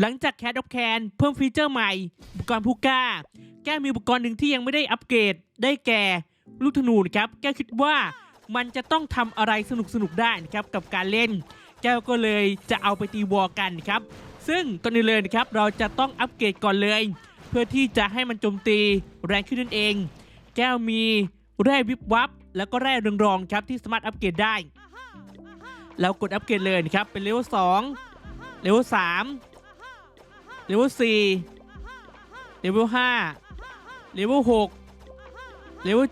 หลังจากแคดอ f แคนเพิ่มฟีเจอร์ใหม่ อุปกรณ์ผู้กล้า แก้วมีอุปกรณ์หนึ่งที่ยังไม่ได้อัปเกรด ได้แก่ลูกธนูนะครับ แก้วคิดว่ามันจะต้องทำอะไรสนุกๆได้นะครับกับการเล่น แก้วก็เลยจะเอาไปตีวอลกันนะครับ ซึ่งก่อนอื่นเลยนะครับเราจะต้องอัปเกรดก่อนเลย เพื่อที่จะให้มันโจมตีแรงขึ้นนั่นเอง แก้วมีแร่วิบวับ แล้วก็แร่เรืองรองครับที่สามารถอัปเกรดได้ เรากดอัปเกรดเลยนะครับเป็นเลเวล2เลเวล3 เลเวล4เลเวล5เลเวล6เลเวล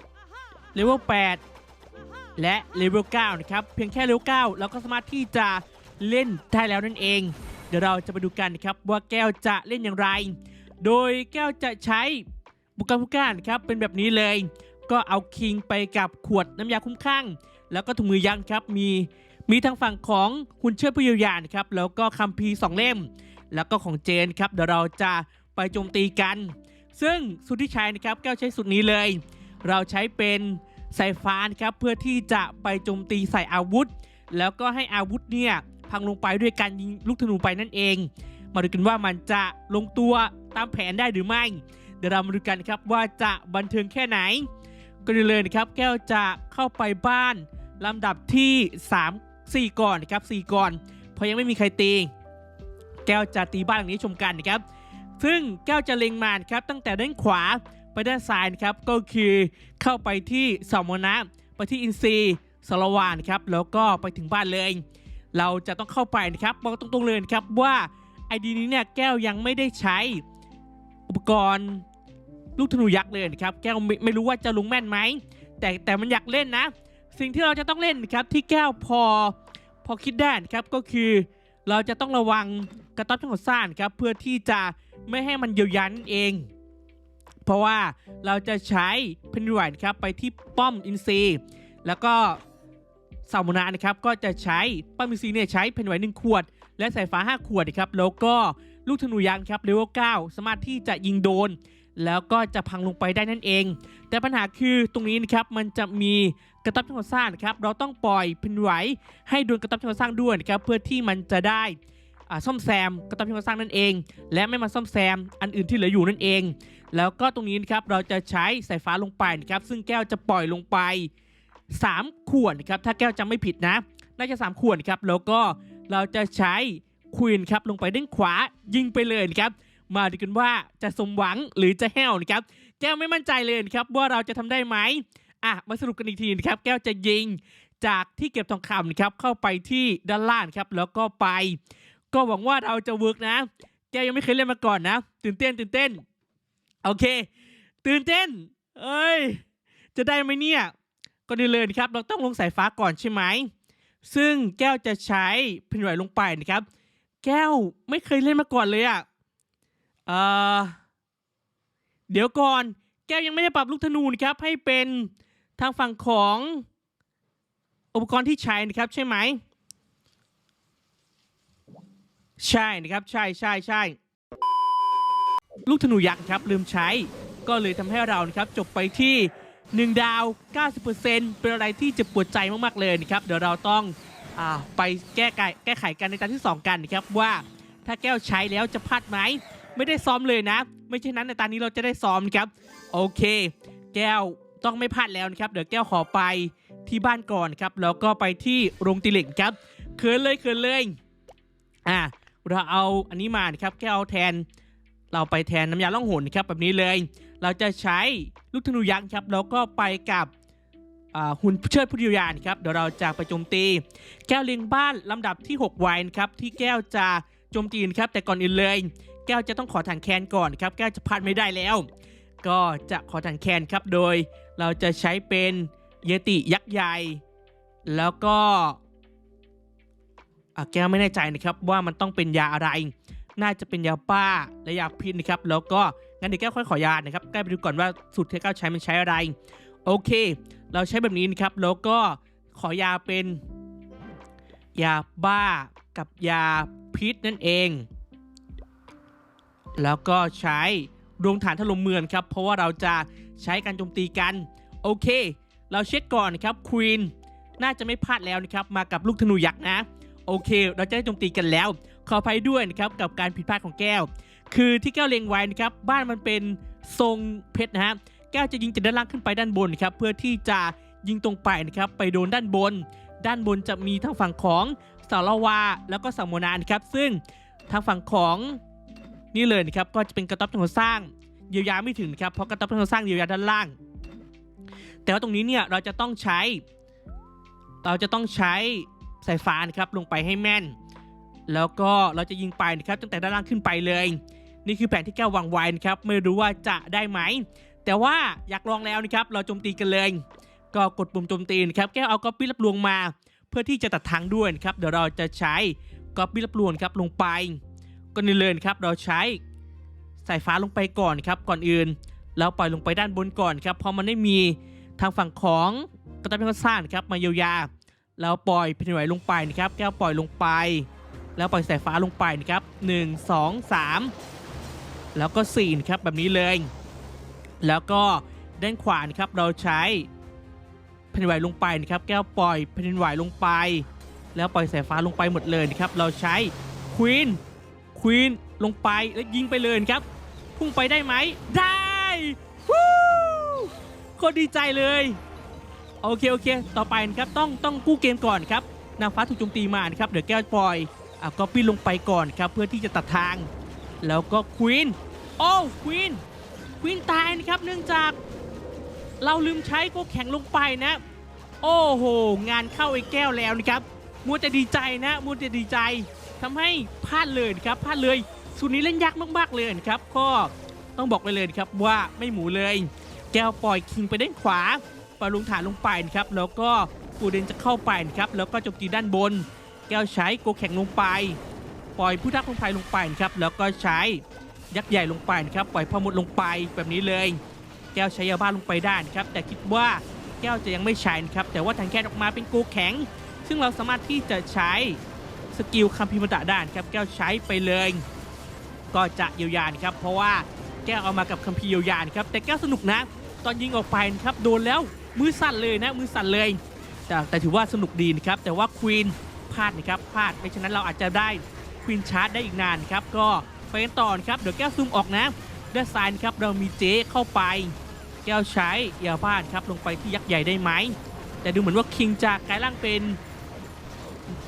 7เลเวล8และเลเวล9นะครับ เพียงแค่เลเวล9เราก็สามารถที่จะเล่นได้แล้วนั่นเอง เดี๋ยวเราจะไปดูกันนะครับว่าแก้วจะเล่นอย่างไร โดยแก้วจะใช้บุกการผู้กล้านะครับเป็นแบบนี้เลย ก็เอาคิงไปกับขวดน้ำยาคุ้มข้าง แล้วก็ถุงมือยักษ์ครับมีมีทางฝั่งของหุ่นเชิดผู้เยียานะครับแล้วก็คัมภีร์สองเล่ม แล้วก็ของเจนครับเดี๋ยวเราจะไปโจมตีกัน ซึ่งสุดที่ใช้นะครับแก้วใช้สุดนี้เลย เราใช้เป็นสายฟ้านะครับเพื่อที่จะไปโจมตีใส่อาวุธ แล้วก็ให้อาวุธเนี่ยพังลงไปด้วยการยิงลูกธนูไปนั่นเอง มาดูกันว่ามันจะลงตัวตามแผนได้หรือไม่ เดี๋ยวเรามาดูกันครับว่าจะบันเทิงแค่ไหนก็เลยนะครับแก้วจะเข้าไปบ้านลำดับที่ 3 4 ก่อนนะครับ4ก่อน เพราะยังไม่มีใครตี แก้วจะตีบ้านหลังนี้ชมกันนะครับ ซึ่งแก้วจะเล็งมานครับตั้งแต่ด้านขวาไปด้านซ้ายนะครับก็คือเข้าไปที่สมนะไปที่อินซีย์สารวานครับแล้วก็ไปถึงบ้านเลย เราจะต้องเข้าไปนะครับบอกตรงๆเลยนะครับว่าไอดีนี้เนี่ยแก้วยังไม่ได้ใช้อุปกรณ์ลูกธนูยักษ์เลยนะครับแก้วไม่ไม่รู้ว่าจะลงแม่นไหมแต่แต่มันอยากเล่นนะ สิ่งที่เราจะต้องเล่นครับที่แก้วพอพอคิดได้นะครับก็คือ เราจะต้องระวังกระต๊อบทั้งหมดซ่านครับเพื่อที่จะไม่ให้มันเยียวยันเอง เพราะว่าเราจะใช้เพนริวครับไปที่ป้อมอินซีแล้วก็สามุนานะครับก็จะใช้ป้อมอินซีเนี่ยใช้เพนริวหนึ่งขวด และสายฟ้า 5 ขวดนะครับแล้วก็ลูกธนูยักษ์ครับเลเวล9สามารถที่จะยิงโดน แล้วก็จะพังลงไปได้นั่นเอง แต่ปัญหาคือตรงนี้นะครับมันจะมีกระต๊อบจังหวัดสร้างนครับเราต้องปล่อยเพนริวให้โดนกระต๊อบจังหวัดสร้างด้วยนะครับเพื่อที่มันจะได้ซ่อมแซมกระต๊อบจังหวัดสร้างนั่นเอง และไม่มาซ่อมแซมอันอื่นที่เหลืออยู่นั่นเอง แล้วก็ตรงนี้นะครับเราจะใช้สายฟ้าลงไปนะครับซึ่งแก้วจะปล่อยลงไป 3 ขวดนะครับถ้าแก้วจำไม่ผิดนะน่าจะ 3 ขวดครับแล้วก็เราจะใช้ควีนครับลงไปด้านขวายิงไปเลยนะครับ มาดูกันว่าจะสมหวังหรือจะแห้วนะครับ แก้วไม่มั่นใจเลยนะครับว่าเราจะทำได้ไหมอะมาสรุปกันอีกทีนะครับ แก้วจะยิงจากที่เก็บทองคำนะครับเข้าไปที่ด้านล่างครับแล้วก็ไป ก็หวังว่าเราจะเวิร์กนะ แก้วยังไม่เคยเล่นมาก่อนนะ ตื่นเต้นตื่นเต้น โอเค ตื่นเต้น เอ้ย จะได้ไหมเนี่ยก็ดีเลยนะครับ เราต้องลงสายฟ้าก่อนใช่ไหม ซึ่งแก้วจะใช้เพนไหวลงไปนะครับ แก้วไม่เคยเล่นมาก่อนเลยอะ่ะ อ่อเดี๋ยวก่อนแก้วยังไม่ได้ปรับลูกธนูนะครับ ให้เป็นทางฝั่งของอุปกรณ์ที่ใช้นะครับใช่ไหม ใช่นะครับใช่ใช่ใช่ลูกธนูยักษ์ครับลืมใช้ก็เลยทำให้เรานะครับจบไปที่ 1 ดาว 90%เป็นอะไรที่เจ็บปวดใจมากๆเลยนะครับ เดี๋ยวเราต้องอไปแก้ไขแก้ไขกันในตอนที่ 2 กันนะครับว่าถ้าแก้วใช้แล้วจะพลาดไหม ไม่ได้ซ้อมเลยนะ ไม่เช่นนั้นในตอนนี้เราจะได้ซ้อมนะครับโอเค แก้วต้องไม่พลาดแล้วนะครับ เดี๋ยวแก้วขอไปที่บ้านก่อนครับ แล้วก็ไปที่โรงตีเหล็กครับเขินเลยเขินเลยอะเราเอาอันนี้มานครับแก้วเอาแทน เราไปแทนน้ำยาล่องหนนครับแบบนี้เลย เราจะใช้ลูกธนูยักษ์ครับ แล้วก็ไปกับหุ่นเชิดผู้เดียานครับเดี๋ยวเราจะไปโจมตี แก้วเลียงบ้านลำดับที่ 6 ไว้นะครับที่แก้วจะโจมตีนครับแต่ก่อนอื่นเลย แก้วจะต้องขอถังแคนก่อนครับ แก้วจะพลาดไม่ได้แล้ว ก็จะขอถังแคนครับโดย เราจะใช้เป็นเยติยักษ์ใหญ่ แล้วก็อะแก้วไม่แน่ใจนะครับว่ามันต้องเป็นยาอะไร น่าจะเป็นยาป้าและยาพิษนะครับ แล้วก็งั้นเดี๋ยวแก้วค่อยขอยานะครับใกล้ไปดูก่อนว่าสูตรที่แก้วใช้มันใช้อะไร โอเค เราใช้แบบนี้นะครับ แล้วก็ขอยาเป็น ยาบ้ากับยาพิษนั่นเอง แล้วก็ใช้ดวงฐานถล่มเมืองครับ เพราะว่าเราจะใช้การโจมตีกัน โอเค เราเช็คก่อนครับควีนน่าจะไม่พลาดแล้วนะครับ มากับลูกธนูยักษ์นะ โอเค เราจะได้โจมตีกันแล้ว ขออภัยด้วยนะครับกับการผิดพลาดของแก้ว คือที่แก้วเล็งไว้นะครับ บ้านมันเป็นทรงเพชรนะฮะ แก้วจะยิงจากด้านล่างขึ้นไปด้านบนนะครับ เพื่อที่จะยิงตรงไปนะครับ ไปโดนด้านบน ด้านบนจะมีทางฝั่งของสารวาแล้วก็สามโมนานะครับ ซึ่งทางฝั่งของ นี่เลยนะครับก็จะเป็นกระต๊อบที่เราสร้างเยียวยาไม่ถึงนะครับเพราะกระต๊อบที่เราสร้างเยียวยาด้านล่าง แต่ว่าตรงนี้เนี่ยเราจะต้องใช้ เราจะต้องใช้สายฟ้านะครับลงไปให้แม่น แล้วก็เราจะยิงไปนะครับตั้งแต่ด้านล่างขึ้นไปเลย นี่คือแผนที่แก้ววางไว้นะครับไม่รู้ว่าจะได้ไหม แต่ว่าอยากลองแล้วนะครับเราโจมตีกันเลย ก็กดปุ่มโจมตีนะครับแก้วเอาก๊อปปี้รับลวงมา เพื่อที่จะตัดทางด้วยนะครับเดี๋ยวเราจะใช้ก๊อปปี้รับลวงครับลงไป ก็นี่เลยนครับเราใช้สายฟ้าลงไปก่อนครับก่อนอื่นแล้วปล่อยลงไปด้านบนก่อนครับเพราะมันไม่มีทางฝั่งของกระตับเป็นสร้างนครับมาเยียวยาแล้วปล่อยแผ่นดินไหวลงไปนะครับแก้วปล่อยลงไป แล้วปล่อยสายฟ้าลงไปนะครับ1 2 3 แล้วก็4นะครับแบบนี้เลย แล้วก็ด้านขวานะครับเราใช้แผ่นดินไหวลงไปนะครับแก้วปล่อยแผ่นดินไหวลงไป แล้วปล่อยสายฟ้าลงไปหมดเลยนะครับเราใช้ควีน วีนลงไปแล้วยิงไปเลยครับ พุ่งไปได้ไหม ได้วู้โคตรดีใจเลย โอเค โอเค ต่อไปนะครับ ต้องต้องกู้เกมก่อนครับนางฟ้าถูกโจมตีมานะครับ เดี๋ยวแก้วปล่อยอะก็ปี้ลงไปก่อนครับ เพื่อที่จะตัดทาง แล้วก็ควีนโอ้ควีนควีนตายนะครับ เนื่องจากเราลืมใช้โกแข็งลงไปนะ โอ้โห งานเข้าไอ้แก้วแล้วนะครับ มัวแต่ดีใจนะ มัวแต่ดีใจ ทำให้พลาดเลยครับพลาดเลยสูตรนี้เล่นยากมากๆเลยครับ ก็ต้องบอกไปเลยครับว่าไม่หมูเลย แก้วปล่อยคิงไปด้านขวาปล่อยลงฐานลงไปนะครับแล้วก็ปูเดนจะเข้าไปนะครับแล้วก็จมตีด้านบน แก้วใช้โกแข็งลงไป ปล่อยผู้ทักลงไปลงไปนะครับแล้วก็ใช้ยักษ์ใหญ่ลงไปนะครับปล่อยพอมดลงไปแบบนี้เลย แก้วใช้ยาบ้าลงไปได้นะครับ แต่คิดว่าแก้วจะยังไม่ใช้นะครับแต่ว่าทางแก้วออกมาเป็นโกแข็ง ซึ่งเราสามารถที่จะใช้ สกิลคัมพิมตะด้นครับแก้วใช้ไปเลย ก็จะเยียวยานครับ เพราะว่าแก้วเอามากับคัมภีร์เยียวยานครับแต่แก้วสนุกนะ ตอนยิงออกไปครับโดนแล้วมือสั่นเลยนะมือสั่นเลย แต่แต่ถือว่าสนุกดีนะครับแต่ว่าควีนพลาดนะครับพลาดไม่ฉะนั้นเราอาจจะได้ควีนชาร์จได้อีกนานครับก็ไปกันต่อนครับเดี๋ยวแก้วซูมออกนะด้านซ้ายนครับเรามีเจ๊เข้าไป แก้วใช้ยาบ้านครับลงไปที่ยักษ์ใหญ่ได้ไหมแต่ดูเหมือนว่าคิงจะกลายร่างเป็น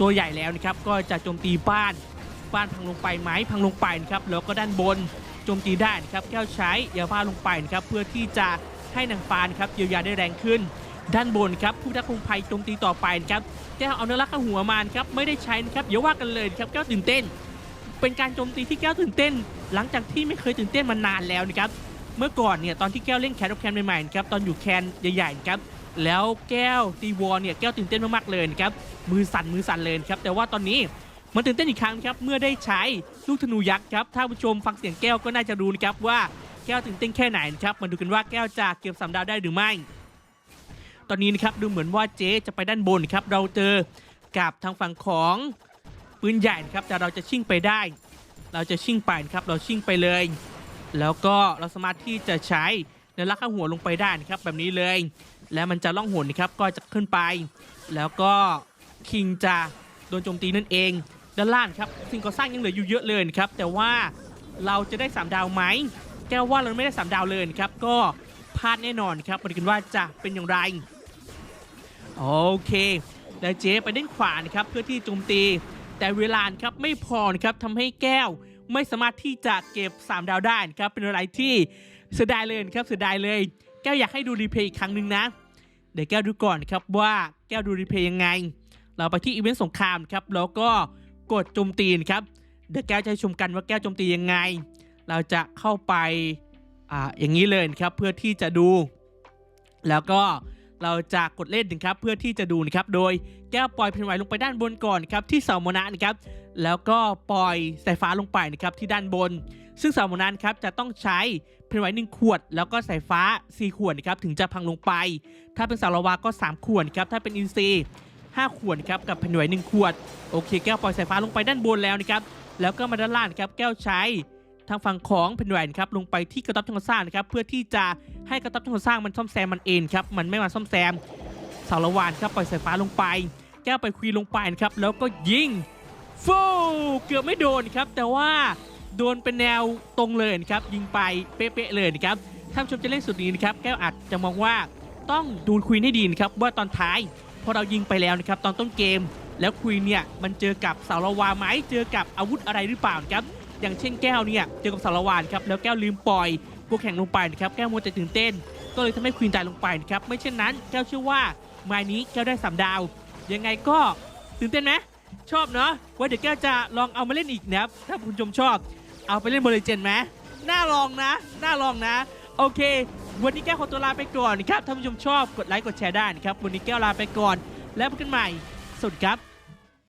ตัวใหญ่แล้วนะครับก็จะโจมตีบ้านบ้านพังลงไปไหมพังลงไปนะครับแล้วก็ด้านบนโจมตีได้นะครับแก้วใช้ยาบ้าลงไปนะครับเพื่อที่จะให้นางฟานครับเยียวยาได้แรงขึ้น ด้านบนครับผู้ทักคงภัยโจมตีต่อไปนะครับแก้วเอาเนื้อรักข้าหัวมานครับไม่ได้ใช้นะครับอย่าว่ากันเลยครับแก้วตื่นเต้น เป็นการโจมตีที่แก้วตื่นเต้น หลังจากที่ไม่เคยตื่นเต้นมานานแล้วนะครับเมื่อก่อนเนี่ยตอนที่แก้วเล่นแคนออฟแคนใหม่ๆนครับตอนอยู่แคนใหญ่ๆนะครับ แล้วแก้วตีวอลเนี่ยแก้วตื่นเต้นมากๆเลยนะครับมือสั่นมือสั่นเลยครับแต่ว่าตอนนี้มันตื่นเต้นอีกครั้งครับเมื่อได้ใช้ลูกธนูยักษ์ครับถ้าผู้ชมฟังเสียงแก้วก็น่าจะรู้นะครับว่าแก้วตื่นเต้นแค่ไหนนะครับมาดูกันว่าแก้วจะเก็บสามดาวได้หรือไม่ ตอนนี้นะครับดูเหมือนว่าเจ๊จะไปด้านบนครับเราเจอกับทางฝั่งของปืนใหญ่นะครับแต่เราจะชิ่งไปได้ เราจะชิ่งไปนะครับเราชิ่งไปเลย แล้วก็เราสามารถที่จะใช้เนื้อลักข้าหัวลงไปได้นะครับแบบนี้เลย แล้วมันจะล่องหนนะครับก็จะขึ้นไป แล้วก็คิงจะโดนโจมตีนั่นเอง ด้านล่างครับสิ่งก่อสร้างยังเหลืออยู่เยอะเลยนะครับแต่ว่าเราจะได้ 3 ดาวไหมแก้วว่าเราไม่ได้ 3 ดาวเลยนะครับก็พลาดแน่นอนครับมาดูกันว่าจะเป็นอย่างไรโอเคแล้วเจ๊ไปด้านขวานะครับเพื่อที่โจมตี แต่เวลาครับไม่พอครับทำให้แก้วไม่สามารถที่จะเก็บ 3 ดาวได้นะครับเป็นอะไรที่เสียดายเลยนะครับเสียดายเลย แก้วอยากให้ดูรีเพย์อีกครั้งหนึ่งนะ เดี๋ยวแก้วดูก่อนครับว่าแก้วดูรีเพย์ยังไง เราไปที่อีเวนต์สงครามครับแล้วก็กดโจมตีนะครับเดี๋ยวแก้วจะชมกันว่าแก้วโจมตียังไง เราจะเข้าไปอ่าอย่างนี้เลยครับเพื่อที่จะดู แล้วก็เราจะกดเล่นนะครับเพื่อที่จะดูนะครับโดยแก้วปล่อยแผ่นไหวลงไปด้านบนก่อนครับที่เสาโมนะนะครับแล้วก็ปล่อยสายฟ้าลงไปนะครับที่ด้านบน ซึ่งเสาโมนั้นครับจะต้องใช้ แผ่นไวหนึ่งขวด แล้วก็สายฟ้า 4 ขวดครับถึงจะพังลงไป ถ้าเป็นสารวาก็ 3 ขวดครับถ้าเป็นอินซี5ขวดครับกับแผ่นไวหนึ่งขวดโอเค แก้วปล่อยสายฟ้าลงไปด้านบนแล้วนะครับแล้วก็มาด้านล่างนครับแก้วใช้ทางฝั่งของแผ่นไวนครับลงไปที่กระต๊อบทางสร้างนะครับเพื่อที่จะให้กระต๊อบทางสร้างมันซ่อมแซมมันเองครับมันไม่มาซ่อมแซมสารวานครับปล่อยสายฟ้าลงไป แก้วไปคุยลงไปนะครับแล้วก็ยิงฟูเกือบไม่โดนครับแต่ว่า โดนเป็นแนวตรงเลยนะครับยิงไปเป๊ะๆเลยนะครับท่านชมจะเล่นสุดนี้นะครับแก้วอาจจะมองว่าต้องดูควีนให้ดีนะครับว่าตอนท้ายพอเรายิงไปแล้วนะครับตอนต้นเกม แล้วควีนเนี่ยมันเจอกับสาละวาไหมเจอกับอาวุธอะไรหรือเปล่านะครับอย่างเช่นแก้วเนี่ยเจอกับสาละวานครับแล้วแก้วลืมปล่อยพวกแข่งลงไปนะครับแก้วมัวแต่ตื่นเต้น ก็เลยทำให้ควีนตายลงไปนะครับไม่เช่นนั้นแก้วเชื่อว่าไม้นี้แก้วได้สามดาว ยังไงก็ตื่นเต้นไหมชอบเนาะว่าเดี๋ยวแก้วจะลองเอามาเล่นอีกนะครับถ้าคุณผู้ชมชอบ เอาไปเล่นบริเจนไหมน่าลองนะ น่าลองนะ โอเค วันนี้แก้วขอตัวลาไปก่อนนะครับท่านผู้ชมชอบกดไลค์กดแชร์ได้นะครับวันนี้แก้วลาไปก่อน แล้วพบกันใหม่สวัสดีครับ